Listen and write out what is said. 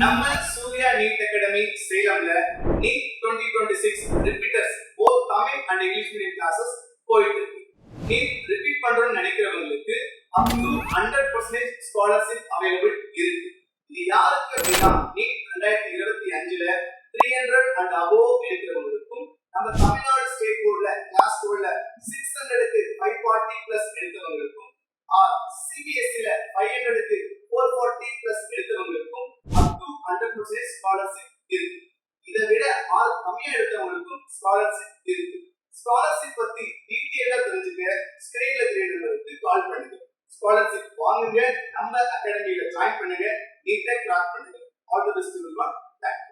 நம்ம Surya NEET academy சேலம்ல NEET twenty twenty six repeaters both Tamil and English medium classes போயிட்டு இருக்கு NEET repeat பண்றோம்னு நினைக்கிறவங்களுக்கு up to hundred percentage scholarship available இருக்கு. இது யாருக்கு அப்படின்னா நீட் ரெண்டாயிரத்தி இருபத்தி அஞ்சுல த்ரீ ஹண்ட்ரட் அண்ட் அபோவ் எடுக்கிறவங்களுக்கும் நம்ம தமிழ்நாடு ஸ்டேட் போர்ட்ல கிளாஸ் போர்ட்ல சிக்ஸ் ஹண்ட்ரடுக்கு ஃபைவ் ஃபார்ட்டி பிளஸ் எடுத்தவங்களுக்கும் ஆர் சிபிஎஸ்சில ஸ்காலர்ஷிப் இருக்கு. இதை விட மார்க் கம்மியா எடுத்தவங்களுக்கும் ஸ்காலர்ஷிப் இருக்கு. ஸ்காலர்ஷிப் பத்தி டீட்டெயிலா தெரிஞ்சுக்க ஸ்கிரீன்ல தெரிய நம்பருக்கு கால் பண்ணுங்க. ஸ்காலர்ஷிப் வாங்குங்க. நம்ம அகாடமியில ஜாயின் பண்ணுங்க. நீட்டா கிராக் பண்ணுங்க. All the best